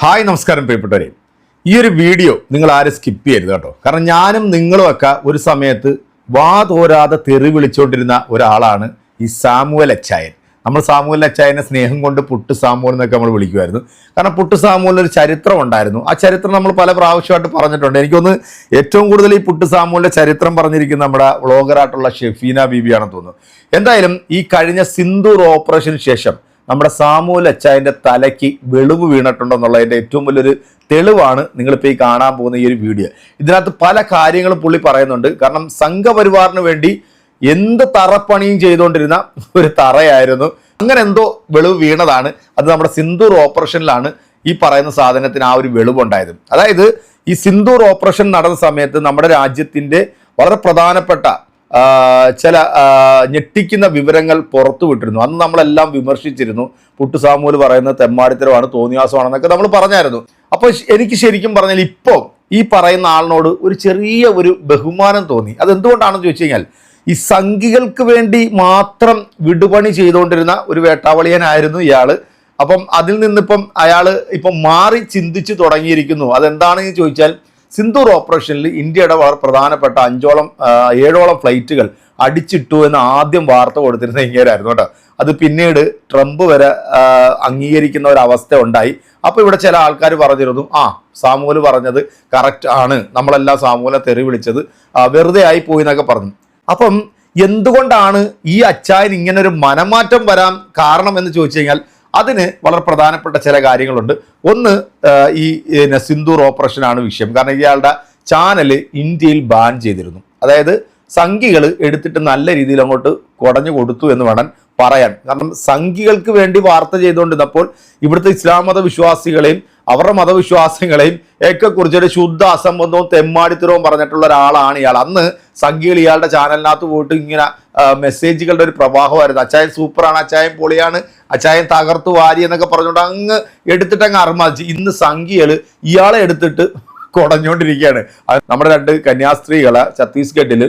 Hi നമസ്കാരം പ്രിയപ്പെട്ടവരെ. ഈ ഒരു വീഡിയോ നിങ്ങൾ ആരും സ്കിപ്പ് ചെയ്യരുത് കേട്ടോ. കാരണം ഞാനും നിങ്ങളും ഒക്കെ ഒരു സമയത്ത് വാ തോരാതെ തെറി വിളിച്ചുകൊണ്ടിരുന്ന ഒരാളാണ് ഈ സാമുവൽ അച്ചായൻ. നമ്മൾ സാമുവൽ അച്ചായനെ സ്നേഹം കൊണ്ട് പുട്ട് സാമുവൽ എന്നൊക്കെ നമ്മൾ വിളിക്കുമായിരുന്നു. കാരണം പുട്ട് സാമുവലിന് ഒരു ചരിത്രം ഉണ്ടായിരുന്നു. ആ ചരിത്രം നമ്മൾ പല പ്രാവശ്യമായിട്ട് പറഞ്ഞിട്ടുണ്ട്. എനിക്കൊന്ന് ഏറ്റവും കൂടുതൽ ഈ പുട്ട് സാമൂലിന്റെ ചരിത്രം പറഞ്ഞിരിക്കുന്ന നമ്മുടെ വ്ളോഗറായിട്ടുള്ള ഷെഫീന ബീബിയാണെന്ന് തോന്നുന്നു. എന്തായാലും ഈ കഴിഞ്ഞ സിന്ദൂർ ഓപ്പറേഷന് ശേഷം നമ്മുടെ സാമൂൽ അച്ചായന്റെ തലയ്ക്ക് വെളിവ് വീണിട്ടുണ്ടെന്നുള്ളതിന്റെ ഏറ്റവും വലിയൊരു തെളിവാണ് നിങ്ങളിപ്പോൾ ഈ കാണാൻ പോകുന്ന ഈ ഒരു വീഡിയോ. ഇതിനകത്ത് പല കാര്യങ്ങളും പുള്ളി പറയുന്നുണ്ട്. കാരണം സംഘപരിവാറിന് വേണ്ടി എന്ത് തറപ്പണിയും ചെയ്തുകൊണ്ടിരുന്ന ഒരു തറയായിരുന്നു. അങ്ങനെ എന്തോ വെളിവ് വീണതാണ്. അത് നമ്മുടെ സിന്ദൂർ ഓപ്പറേഷനിലാണ് ഈ പറയുന്ന സാധനത്തിന് ആ ഒരു വെളിവുണ്ടായത്. അതായത് ഈ സിന്ദൂർ ഓപ്പറേഷൻ നടന്ന സമയത്ത് നമ്മുടെ രാജ്യത്തിന്റെ വളരെ പ്രധാനപ്പെട്ട ചില ഞെട്ടിക്കുന്ന വിവരങ്ങൾ പുറത്തുവിട്ടിരുന്നു അന്ന് നമ്മളെല്ലാം വിമർശിച്ചിരുന്നു. പുട്ടുസാമൂൽ പറയുന്ന തെമ്മാടിത്തരമാണ് തോന്നിയാസമാണെന്നൊക്കെ നമ്മൾ പറഞ്ഞായിരുന്നു. അപ്പോൾ എനിക്ക് ശരിക്കും പറഞ്ഞാൽ ഇപ്പോൾ ഈ പറയുന്ന ആളിനോട് ഒരു ചെറിയ ഒരു ബഹുമാനം തോന്നി. അതെന്തുകൊണ്ടാണെന്ന് ചോദിച്ചു കഴിഞ്ഞാൽ ഈ സംഘികൾക്ക് വേണ്ടി മാത്രം വിടുപണി ചെയ്തുകൊണ്ടിരുന്ന ഒരു വേട്ടാവളിയനായിരുന്നു ഇയാൾ അപ്പം അതിൽ നിന്നിപ്പം അയാൾ ഇപ്പം മാറി ചിന്തിച്ചു തുടങ്ങിയിരിക്കുന്നു. അതെന്താണെന്ന് ചോദിച്ചാൽ സിന്ദൂർ ഓപ്പറേഷനിൽ ഇന്ത്യയുടെ വളരെ പ്രധാനപ്പെട്ട അഞ്ചോളം ഏഴോളം ഫ്ലൈറ്റുകൾ അടിച്ചിട്ടു എന്ന് ആദ്യം വാർത്ത കൊടുത്തിരുന്ന ഇങ്ങേരായിരുന്നു കേട്ടോ. അത് പിന്നീട് ട്രംപ് വരെ അംഗീകരിക്കുന്ന ഒരു അവസ്ഥ ഉണ്ടായി. അപ്പോൾ ഇവിടെ ചില ആൾക്കാർ പറഞ്ഞിരുന്നു ആ സാമൂൽ പറഞ്ഞത് കറക്റ്റ് ആണ്. നമ്മളെല്ലാം സാമൂലെ തെറി വിളിച്ചത്. വെറുതെ ആയി പോയി എന്നൊക്കെ പറഞ്ഞു. അപ്പം എന്തുകൊണ്ടാണ് ഈ അച്ചായൻ ഇങ്ങനെ ഒരു മനമാറ്റം വരാൻ കാരണം എന്ന് ചോദിച്ചു കഴിഞ്ഞാൽ അതിന് വളരെ പ്രധാനപ്പെട്ട ചില കാര്യങ്ങളുണ്ട്. ഒന്ന് ഈ സിന്ദൂർ ഓപ്പറേഷനാണ് വിഷയം. കാരണം ഇയാളുടെ ചാനൽ ഇന്ത്യയിൽ ബാൻ ചെയ്തിരുന്നു. അതായത് സംഘികൾ എടുത്തിട്ട് നല്ല രീതിയിൽ അങ്ങോട്ട് കുടഞ്ഞു കൊടുത്തു എന്ന് വേണം പറയാൻ. കാരണം സംഘികൾക്ക് വേണ്ടി വാർത്ത ചെയ്തുകൊണ്ടിരുന്നപ്പോൾ ഇവിടുത്തെ ഇസ്ലാം മത വിശ്വാസികളെയും അവരുടെ മതവിശ്വാസങ്ങളെയും ഒക്കെ കുറിച്ചൊരു ശുദ്ധ അസംബന്ധവും തെമ്മാടിത്തരവും പറഞ്ഞിട്ടുള്ള ഒരാളാണ് ഇയാൾ. അന്ന് സംഘികൾ ഇയാളുടെ ചാനലിനകത്ത് പോയിട്ട് ഇങ്ങനെ മെസ്സേജുകളുടെ ഒരു പ്രവാഹമായിരുന്നു. അച്ചായൻ സൂപ്പറാണ് അച്ചായൻ പൊളിയാണ് അച്ചായൻ തകർത്തു വാരി എന്നൊക്കെ പറഞ്ഞുകൊണ്ട് അങ്ങ് എടുത്തിട്ട് അങ്ങ് അർമാദിച്ച് ഇന്ന് സംഘികൾ ഇയാളെ എടുത്തിട്ട് കുടഞ്ഞുകൊണ്ടിരിക്കുകയാണ്. നമ്മുടെ രണ്ട് കന്യാസ്ത്രീകളെ ഛത്തീസ്ഗഡിൽ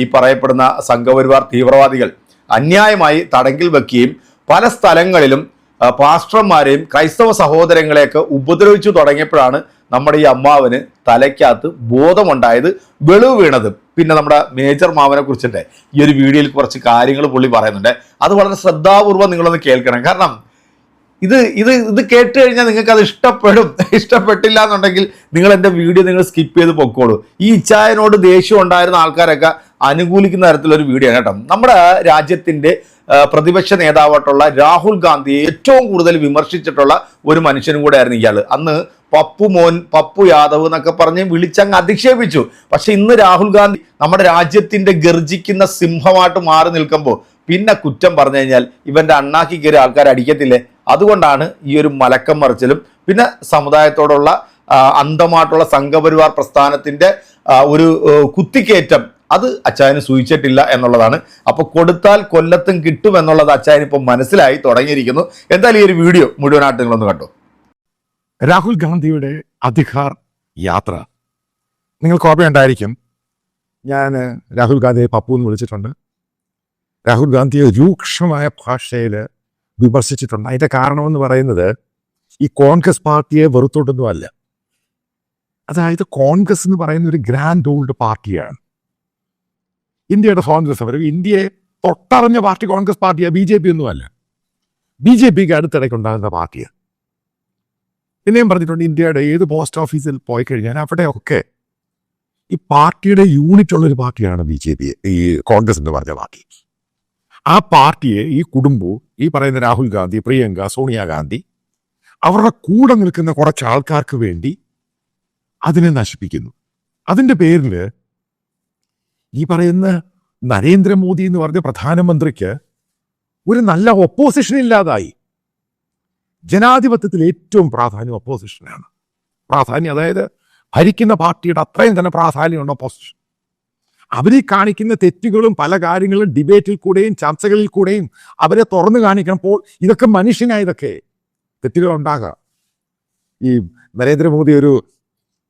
ഈ പറയപ്പെടുന്ന സംഘപരിവാർ തീവ്രവാദികൾ അന്യായമായി തടങ്കിൽ വെക്കുകയും പല സ്ഥലങ്ങളിലും പാസ്റ്റർമാരെയും ക്രൈസ്തവ സഹോദരങ്ങളെയൊക്കെ ഉപദ്രവിച്ചു തുടങ്ങിയപ്പോഴാണ് നമ്മുടെ ഈ അമ്മാവന് തലയ്ക്കകത്ത് ബോധമുണ്ടായത് വെളിവ് വീണത്. പിന്നെ നമ്മുടെ മേജർ മാവനെ കുറിച്ചിട്ട് ഈ ഒരു വീഡിയോയിൽ കുറച്ച് കാര്യങ്ങൾ പുള്ളി പറയുന്നുണ്ട്. അത് വളരെ ശ്രദ്ധാപൂർവം നിങ്ങളൊന്ന് കേൾക്കണം. കാരണം ഇത് ഇത് ഇത് കേട്ട് കഴിഞ്ഞാൽ നിങ്ങൾക്ക് അത് ഇഷ്ടപ്പെടും. ഇഷ്ടപ്പെട്ടില്ല എന്നുണ്ടെങ്കിൽ നിങ്ങൾ എന്റെ വീഡിയോ നിങ്ങൾ സ്കിപ്പ് ചെയ്ത് പൊക്കോളൂ. ഈ ഇച്ചായനോട് ദേഷ്യം ഉണ്ടായിരുന്ന ആൾക്കാരൊക്കെ അനുകൂലിക്കുന്ന തരത്തിലൊരു വീഡിയോ ആണ് കേട്ടോ. നമ്മുടെ രാജ്യത്തിന്റെ പ്രതിപക്ഷ നേതാവായിട്ടുള്ള രാഹുൽ ഗാന്ധിയെ ഏറ്റവും കൂടുതൽ വിമർശിച്ചിട്ടുള്ള ഒരു മനുഷ്യനും കൂടെ ആയിരുന്നു ഇയാൾ അന്ന് പപ്പു മോൻ പപ്പു യാദവ് എന്നൊക്കെ പറഞ്ഞ് വിളിച്ചങ്ങ് അധിക്ഷേപിച്ചു. പക്ഷെ ഇന്ന് രാഹുൽ ഗാന്ധി നമ്മുടെ രാജ്യത്തിന്റെ ഗർജിക്കുന്ന സിംഹമായിട്ട് മാറി നിൽക്കുമ്പോൾ പിന്നെ കുറ്റം പറഞ്ഞു കഴിഞ്ഞാൽ ഇവന്റെ അണ്ണാക്കി കയറി ആൾക്കാർ അടിക്കത്തില്ലേ? അതുകൊണ്ടാണ് ഈ ഒരു മലക്കം മറിച്ചിലും പിന്നെ സമുദായത്തോടുള്ള അന്തമായിട്ടുള്ള സംഘപരിവാർ പ്രസ്ഥാനത്തിന്റെ ഒരു കുത്തിക്കയറ്റം അത് അച്ചായന് സൂചിച്ചിട്ടില്ല എന്നുള്ളതാണ്. അപ്പൊ കൊടുത്താൽ കൊല്ലത്തും കിട്ടും എന്നുള്ളത് അച്ചായൻ ഇപ്പം മനസ്സിലായി തുടങ്ങിയിരിക്കുന്നു. എന്തായാലും ഈ ഒരു വീഡിയോ മുഴുവനായിട്ട് നിങ്ങളൊന്ന് കണ്ടു? രാഹുൽ ഗാന്ധിയുടെ അധികാർ യാത്ര. നിങ്ങൾക്ക് ഓർമ്മയുണ്ടായിരിക്കും ഞാൻ രാഹുൽ ഗാന്ധിയെ പപ്പു എന്ന് വിളിച്ചിട്ടുണ്ട്. രാഹുൽ ഗാന്ധിയെ രൂക്ഷമായ ഭാഷയിൽ വിമർശിച്ചിട്ടുണ്ട്. അതിന്റെ കാരണമെന്ന് പറയുന്നത് ഈ കോൺഗ്രസ് പാർട്ടിയെ വെറുത്തോട്ടൊന്നും അല്ല. അതായത് കോൺഗ്രസ് എന്ന് പറയുന്ന ഒരു ഗ്രാൻഡ് ഓൾഡ് പാർട്ടിയാണ്. ഇന്ത്യയുടെ സ്വാതന്ത്ര്യ സമരം ഇന്ത്യയെ തൊട്ടറിഞ്ഞ പാർട്ടി കോൺഗ്രസ് പാർട്ടിയാണ് ബി ജെ പി ഒന്നുമല്ല. ബി ജെ പിക്ക് അടുത്തിടയ്ക്ക് ഉണ്ടാകുന്ന പാർട്ടിയാണ് പിന്നെയും പറഞ്ഞിട്ടുണ്ട് ഇന്ത്യയുടെ ഏത് പോസ്റ്റ് ഓഫീസിൽ പോയി കഴിഞ്ഞാൽ അവിടെയൊക്കെ ഈ പാർട്ടിയുടെ യൂണിറ്റ് ഉള്ളൊരു പാർട്ടിയാണ് ബി ജെ പി ഈ കോൺഗ്രസ് എന്ന് പറഞ്ഞ പാർട്ടി. ആ പാർട്ടിയെ ഈ കുടുംബവും ഈ പറയുന്ന രാഹുൽ ഗാന്ധി പ്രിയങ്ക സോണിയാഗാന്ധി അവരുടെ കൂടെ നിൽക്കുന്ന കുറച്ച് ആൾക്കാർക്ക് വേണ്ടി അതിനെ നശിപ്പിക്കുന്നു. അതിന്റെ പേരിൽ ഈ പറയുന്ന നരേന്ദ്രമോദി എന്ന് പറഞ്ഞ പ്രധാനമന്ത്രിക്ക് ഒരു നല്ല ഒപ്പോസിഷൻ ഇല്ലാതായി. ജനാധിപത്യത്തിൽ ഏറ്റവും പ്രാധാന്യം ഒപ്പോസിഷനാണ് പ്രാധാന്യം അതായത് ഭരിക്കുന്ന പാർട്ടിയുടെ അത്രയും തന്നെ പ്രാധാന്യമുണ്ട് ഒപ്പോസിഷൻ അവരെ കാണിക്കുന്ന തെറ്റുകളും പല കാര്യങ്ങളും ഡിബേറ്റിൽ കൂടെയും ചർച്ചകളിൽ കൂടെയും അവരെ തുറന്നു കാണിക്കുമ്പോൾ ഇതൊക്കെ മനുഷ്യനായതൊക്കെ തെറ്റുകൾ ഉണ്ടാകാം ഈ നരേന്ദ്രമോദി ഒരു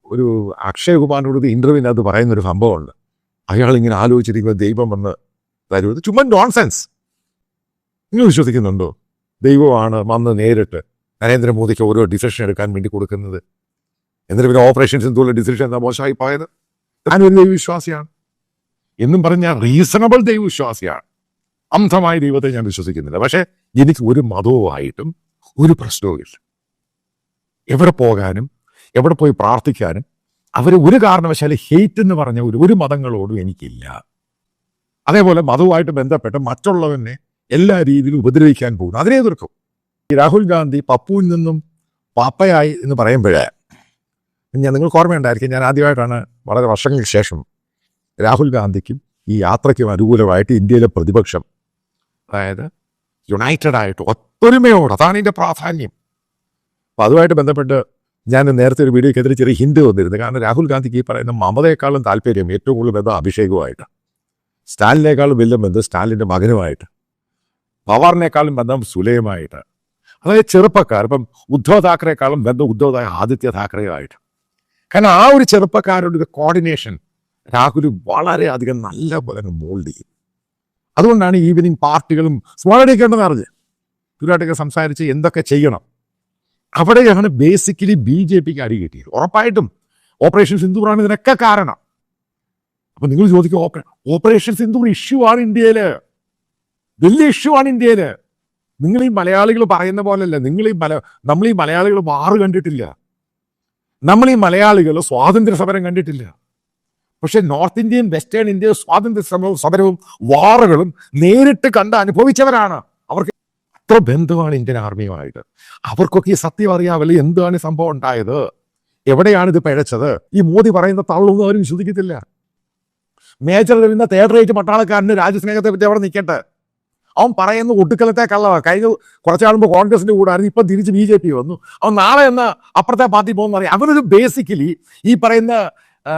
ഒരു അക്ഷയ് കുമാറിനോട് ഇന്റർവ്യൂവിനകത്ത് പറയുന്ന ഒരു സംഭവമുണ്ട്. അയാൾ ഇങ്ങനെ ആലോചിച്ചിരിക്കുമ്പോൾ ദൈവം വന്ന് തരുന്നത് ചുമ്മാ നോൺസെൻസ് നിങ്ങൾ വിശ്വസിക്കുന്നുണ്ടോ? ദൈവമാണ് വന്ന് നേരിട്ട് നരേന്ദ്രമോദിക്ക് ഓരോ ഡിസിഷൻ എടുക്കാൻ വേണ്ടി കൊടുക്കുന്നത്. എന്നിട്ട് പിന്നെ ഓപ്പറേഷൻസ് സിന്ധുവിലെ ഡിസിഷൻ എന്താ മോശമായി പോയത്? ഞാനൊരു ദൈവവിശ്വാസിയാണ്. എന്നും പറഞ്ഞ റീസണബിൾ ദൈവവിശ്വാസിയാണ്. അന്ധമായ ദൈവത്തെ ഞാൻ വിശ്വസിക്കുന്നില്ല. പക്ഷേ എനിക്ക് ഒരു മതവുമായിട്ടും ഒരു പ്രശ്നവുമില്ല എവിടെ പോകാനും എവിടെ പോയി പ്രാർത്ഥിക്കാനും അവർ ഒരു കാരണവശാലും ഹെയ്റ്റ് എന്ന് പറഞ്ഞ ഒരു ഒരു മതങ്ങളോടും എനിക്കില്ല. അതേപോലെ മതവുമായിട്ട് ബന്ധപ്പെട്ട് മറ്റുള്ളവനെ എല്ലാ രീതിയിലും ഉപദ്രവിക്കാൻ പോകുന്നു. അതിനെ എതിർക്കും. ഈ രാഹുൽ ഗാന്ധി പപ്പുവിൽ നിന്നും പാപ്പയായി എന്ന് പറയുമ്പോഴേ ഞാൻ നിങ്ങൾക്ക് ഓർമ്മയുണ്ടായിരിക്കും ഞാൻ ആദ്യമായിട്ടാണ് വളരെ വർഷങ്ങൾക്ക് ശേഷം രാഹുൽ ഗാന്ധിക്കും ഈ യാത്രയ്ക്കും അനുകൂലമായിട്ട് ഇന്ത്യയിലെ പ്രതിപക്ഷം അതായത് യുണൈറ്റഡ് ആയിട്ട് ഒത്തൊരുമയോട് അതാണ് ഇതിന്റെ പ്രാധാന്യം. അപ്പം അതുമായിട്ട് ബന്ധപ്പെട്ട് ഞാൻ നേരത്തെ ഒരു വീഡിയോക്കെതിരെ ചെറിയ ഹിന്ദ് വന്നിരുന്നു കാരണം രാഹുൽ ഗാന്ധിക്ക് ഈ പറയുന്ന മമതയെക്കാളും താല്പര്യം ഏറ്റവും കൂടുതൽ ബന്ധം അഭിഷേകവുമായിട്ട് സ്റ്റാലിനേക്കാളും വലിയ ബന്ധം സ്റ്റാലിന്റെ മകനുമായിട്ട് പവാറിനേക്കാളും ബന്ധം സുലയുമായിട്ട് അതായത് ചെറുപ്പക്കാർ ഇപ്പം ഉദ്ധവ് താക്കറേക്കാളും ബന്ധം ഉദ്ധവ് ആദിത്യ താക്കറേയുമായിട്ട്. കാരണം ആ ഒരു ചെറുപ്പക്കാരുടെ ഒരു കോർഡിനേഷൻ രാഹുൽ വളരെയധികം നല്ല പോലെ മോൾഡ് ചെയ്യും. അതുകൊണ്ടാണ് ഈവനിങ് പാർട്ടികളും സ്മോളടിക്കേണ്ടതെന്ന് അറിഞ്ഞ് ഇവരുമായിട്ടൊക്കെ സംസാരിച്ച് എന്തൊക്കെ ചെയ്യണം. അവിടെയാണ് ബേസിക്കലി ബി ജെ പിക്ക് അടി കിട്ടിയത്. ഉറപ്പായിട്ടും ഓപ്പറേഷൻ സിന്ദൂറാണ് ഇതിനൊക്കെ കാരണം. അപ്പൊ നിങ്ങൾ ചോദിക്കും ഓപ്പറേ ഓപ്പറേഷൻ സിന്ദൂർ ഇഷ്യൂ ആണ് ഇന്ത്യയിൽ. വലിയ ഇഷ്യൂ ആണ് ഇന്ത്യയിൽ. നിങ്ങൾ ഈ മലയാളികൾ പറയുന്ന പോലല്ല. നിങ്ങൾ ഈ മല നമ്മൾ ഈ മലയാളികൾ മാറു കണ്ടിട്ടില്ല. നമ്മൾ ഈ മലയാളികൾ സ്വാതന്ത്ര്യ സമരം കണ്ടിട്ടില്ല. പക്ഷെ നോർത്ത് ഇന്ത്യൻ വെസ്റ്റേൺ ഇന്ത്യ സ്വാതന്ത്ര്യ സമരവും സമരവും വാറുകളും നേരിട്ട് കണ്ട് അനുഭവിച്ചവരാണ്. അവർക്ക് അത്ര ബന്ധമാണ് ഇന്ത്യൻ ആർമിയുമായിട്ട്. അവർക്കൊക്കെ ഈ സത്യം അറിയാമല്ലോ എന്താണ് സംഭവം ഉണ്ടായത്? എവിടെയാണ് ഇത് പിഴച്ചത്? ഈ മോദി പറയുന്ന തള്ളൊന്നും അവരും വിശ്വസിക്കത്തില്ല. മേജർ രവീന്ദ്ര തേർഡ് പട്ടാളക്കാരന് രാജ്യസ്നേഹത്തെ പറ്റി അവിടെ നിൽക്കട്ടെ. അവൻ പറയുന്ന ഒടുക്കലത്തെ കള്ളവാ കഴിഞ്ഞ കുറച്ച് കാണുമ്പോൾ കോൺഗ്രസിന്റെ കൂടെ ആയിരുന്നു ഇപ്പം തിരിച്ച് ബി ജെ പി വന്നു. അവൻ നാളെ എന്ന അപ്പുറത്തെ പാർട്ടി പോകുന്ന പറയും അവരൊരു ബേസിക്കലി ഈ പറയുന്ന ആ,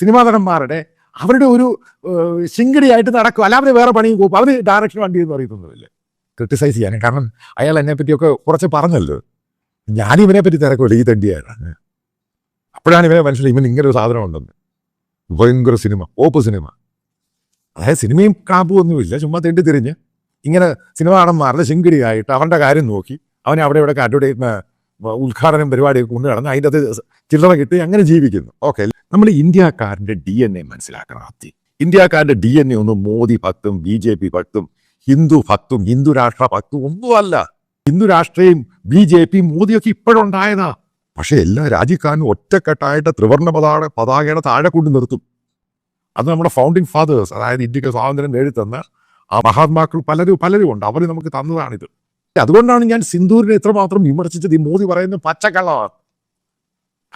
സിനിമാ നടന്മാരുടെ അവരുടെ ഒരു ശിങ്കടിയായിട്ട് നടക്കും. അല്ലാതെ വേറെ പണിയും പോകും അവർ ഡയറക്ഷൻ വണ്ടി എന്ന് പറയുന്നൊന്നുമില്ല ക്രിട്ടിസൈസ് ചെയ്യാനും. കാരണം അയാൾ എന്നെ പറ്റിയൊക്കെ കുറച്ച് പറഞ്ഞല്ലോ. ഞാൻ ഇവനെ പറ്റി തിരക്കുമല്ലോ ഈ തണ്ടിയായിട്ടാണ് അപ്പോഴാണ് ഇവനെ മനസ്സിലായി ഇവൻ ഇങ്ങനെ ഒരു സാധനം ഉണ്ടെന്ന് ഭയങ്കര സിനിമ ഓപ്പ് സിനിമ. അതായത് സിനിമയും കാപ്പും ഒന്നുമില്ല. ചുമ്മാ തെണ്ടി തിരിഞ്ഞ് ഇങ്ങനെ സിനിമ നടന്മാരുടെ ശിങ്കിടിയായിട്ട് അവന്റെ കാര്യം നോക്കി അവനെ അവിടെ ഇവിടെ അഡ്വർടൈസ് ഉദ്ഘാടനം പരിപാടിയൊക്കെ കൊണ്ടു നടന്ന് അതിന്റെ അത് ചില്ലറ കിട്ടി അങ്ങനെ ജീവിക്കുന്നു. ഓക്കെ. നമ്മൾ ഇന്ത്യക്കാരന്റെ ഡി എൻ എ മനസ്സിലാക്കണം ആദ്യം. ഇന്ത്യക്കാരന്റെ ഡി എൻ എ ഒന്നും മോദി ഭക്തും ബി ജെ പി ഭക്തും ഹിന്ദു ഭക്തും ഹിന്ദു രാഷ്ട്ര ഭക്തും ഒന്നുമല്ല. ഹിന്ദു രാഷ്ട്രീയം ബി ജെ പി മോദിയൊക്കെ ഇപ്പോഴുണ്ടായതാ പക്ഷെ എല്ലാ രാജ്യക്കാരനും ഒറ്റക്കെട്ടായിട്ട് ത്രിവർണ പതാക പതാകയുടെ താഴെ കൊണ്ട് നിർത്തും. അത് നമ്മുടെ ഫൗണ്ടിങ് ഫാദേഴ്സ് അതായത് ഇന്ത്യയ്ക്ക് സ്വാതന്ത്ര്യം നേടിത്തന്ന ആ മഹാത്മാക്കൾ പലരും പലരും ഉണ്ട്. അവർ നമുക്ക് തന്നതാണിത്. അതുകൊണ്ടാണ് ഞാൻ സിന്ദൂരിനെ എത്രമാത്രം വിമർശിച്ചത്. ഈ മോദി പറയുന്ന പച്ചക്കള്ളമാണ്.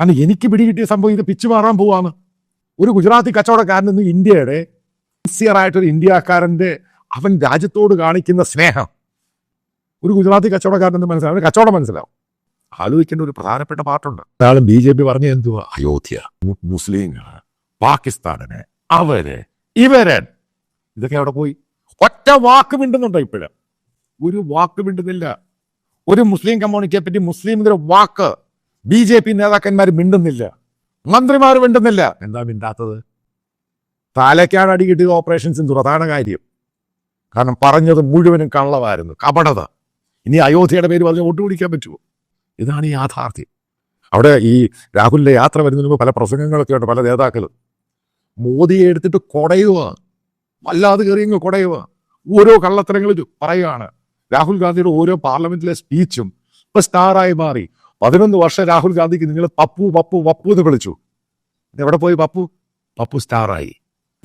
കാരണം എനിക്ക് പിടികിട്ടിയ സംഭവം ഇത് പിച്ചു മാറാൻ പോവാണ്. ഒരു ഗുജറാത്തി കച്ചവടക്കാരൻ നിന്ന് ഇന്ത്യയുടെ സിൻസിയറായിട്ടൊരു ഇന്ത്യക്കാരന്റെ അവൻ രാജ്യത്തോട് കാണിക്കുന്ന സ്നേഹം. ഒരു ഗുജറാത്തി കച്ചവടക്കാരൻ എന്ന് മനസ്സിലാവും. കച്ചവടം മനസ്സിലാവും. ആലോചിക്കേണ്ട ഒരു പ്രധാനപ്പെട്ട പാർട്ടുണ്ട് നാളും ബി ജെ പി പറഞ്ഞ എന്തുവാ? അയോധ്യ. മുസ്ലിങ്ങൾ പാകിസ്ഥാനിന് അവർ ഇവർ. ഇതൊക്കെ അവിടെ പോയി. ഒറ്റ വാക്ക് മിണ്ടുന്നുണ്ടോ ഇപ്പോഴും? ഒരു വാക്ക് മിണ്ടുന്നില്ല. ഒരു മുസ്ലിം കമ്മ്യൂണിറ്റിയെ പറ്റി മുസ്ലിമിന്റെ വാക്ക് ബി ജെ പി നേതാക്കന്മാർ മിണ്ടുന്നില്ല. മന്ത്രിമാർ മിണ്ടുന്നില്ല. എന്താ മിണ്ടാത്തത്? താലയ്ക്കാണ് അടി കിട്ടിയത് ഓപ്പറേഷൻ സിന്ധു അതാണ് കാര്യം. കാരണം പറഞ്ഞത് മുഴുവനും കള്ളമായിരുന്നു കപടത. ഇനി അയോധ്യയുടെ പേര് പറഞ്ഞ് വോട്ട് പിടിക്കാൻ പറ്റുമോ? ഇതാണ് ഈ യാഥാർത്ഥ്യം. അവിടെ ഈ രാഹുലിന്റെ യാത്ര വരുന്നതിന് മുമ്പ് പല പ്രസംഗങ്ങളൊക്കെ ഉണ്ട് പല നേതാക്കളും. മോദിയെ എടുത്തിട്ട് കൊടയുക. വല്ലാതെ കയറിയങ്ങ് കൊടയുക. ഓരോ കള്ളത്തരങ്ങളും പറയുകയാണ്. രാഹുൽ ഗാന്ധിയുടെ ഓരോ പാർലമെന്റിലെ സ്പീച്ചും ഇപ്പൊ സ്റ്റാറായി മാറി. പതിനൊന്ന് വർഷം രാഹുൽ ഗാന്ധിക്ക് നിങ്ങൾ പപ്പു പപ്പു പപ്പു എന്ന് വിളിച്ചു. എവിടെ പോയി പപ്പു? പപ്പു സ്റ്റാറായി.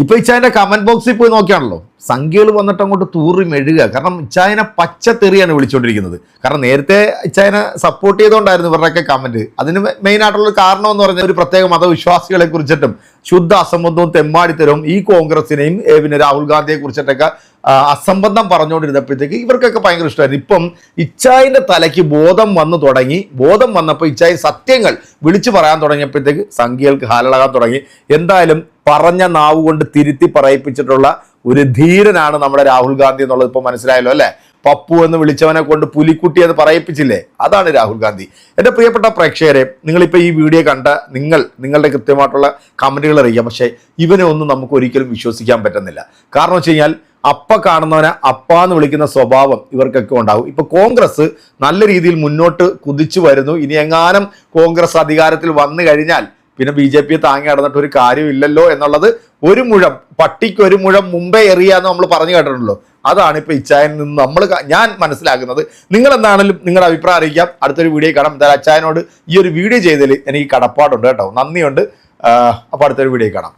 ഇപ്പൊ ഇച്ചായന്റെ കമന്റ് ബോക്സിൽ പോയി നോക്കിയാണല്ലോ. സംഖ്യകൾ വന്നിട്ട് അങ്ങോട്ട് തൂറി മെഴുക. കാരണം ഇച്ചായനെ പച്ചത്തെറിയാണ് വിളിച്ചുകൊണ്ടിരിക്കുന്നത് കാരണം നേരത്തെ ഇച്ചായനെ സപ്പോർട്ട് ചെയ്തുകൊണ്ടായിരുന്നു ഇവരുടെയൊക്കെ കമന്റ് അതിന് മെയിൻ ആയിട്ടുള്ള കാരണം എന്ന് പറഞ്ഞാൽ ഒരു പ്രത്യേക മതവിശ്വാസികളെ കുറിച്ചിട്ടും ശുദ്ധ അസംബന്ധവും തെമ്മാടിത്തരവും ഈ കോൺഗ്രസിനെയും പിന്നെ രാഹുൽ ഗാന്ധിയെ കുറിച്ചിട്ടൊക്കെ അസംബന്ധം പറഞ്ഞുകൊണ്ടിരുന്നപ്പോഴത്തേക്ക് ഇവർക്കൊക്കെ ഭയങ്കര ഇഷ്ടമായിരുന്നു. ഇപ്പം ഇച്ചായന്റെ തലയ്ക്ക് ബോധം വന്നു തുടങ്ങി ബോധം വന്നപ്പോൾ ഇച്ചായ സത്യങ്ങൾ വിളിച്ചു പറയാൻ തുടങ്ങിയപ്പോഴത്തേക്ക് സംഖ്യകൾക്ക് ഹാലളകാൻ തുടങ്ങി. എന്തായാലും പറഞ്ഞ നാവ് കൊണ്ട് തിരുത്തി പറയിപ്പിച്ചിട്ടുള്ള ഒരു ധീരനാണ് നമ്മുടെ രാഹുൽ ഗാന്ധി എന്നുള്ളത് ഇപ്പൊ മനസ്സിലായല്ലോ അല്ലെ? പപ്പു എന്ന് വിളിച്ചവനെ കൊണ്ട് പുലിക്കുട്ടി എന്ന് പറയിപ്പിച്ചില്ലേ? അതാണ് രാഹുൽ ഗാന്ധി. എന്റെ പ്രിയപ്പെട്ട പ്രേക്ഷകരെ നിങ്ങളിപ്പോൾ ഈ വീഡിയോ കണ്ട നിങ്ങൾ നിങ്ങളുടെ കൃത്യമായിട്ടുള്ള കമന്റുകൾ അറിയാം പക്ഷേ ഇവനെ ഒന്നും നമുക്ക് ഒരിക്കലും വിശ്വസിക്കാൻ പറ്റുന്നില്ല. കാരണം വെച്ച് കഴിഞ്ഞാൽ അപ്പ കാണുന്നവനെ അപ്പ എന്ന് വിളിക്കുന്ന സ്വഭാവം ഇവർക്കൊക്കെ ഉണ്ടാകും ഇപ്പൊ കോൺഗ്രസ് നല്ല രീതിയിൽ മുന്നോട്ട് കുതിച്ചു വരുന്നു. ഇനി എങ്ങാനും കോൺഗ്രസ് അധികാരത്തിൽ വന്നു കഴിഞ്ഞാൽ പിന്നെ ബി ജെ പിയെ താങ്ങി നടന്നിട്ട് ഒരു കാര്യമില്ലല്ലോ എന്നുള്ളത് ഒരു മുഴം പട്ടിക്ക് ഒരു മുഴം മുമ്പേ എറിയാന്ന് നമ്മൾ പറഞ്ഞു കേട്ടിട്ടുണ്ടല്ലോ. അതാണ് ഇപ്പൊ ഇച്ചായൻ നിന്ന് നമ്മൾ ഞാൻ മനസ്സിലാക്കുന്നത്. നിങ്ങൾ എന്താണെങ്കിലും നിങ്ങളുടെ അഭിപ്രായം അറിയിക്കാം. അടുത്തൊരു വീഡിയോ കാണാം. എന്തായാലും അച്ചായനോട് ഈ ഒരു വീഡിയോ ചെയ്തതിൽ എനിക്ക് കടപ്പാടുണ്ട് കേട്ടോ. നന്ദിയുണ്ട്. അപ്പോൾ അടുത്തൊരു വീഡിയോ കാണാം.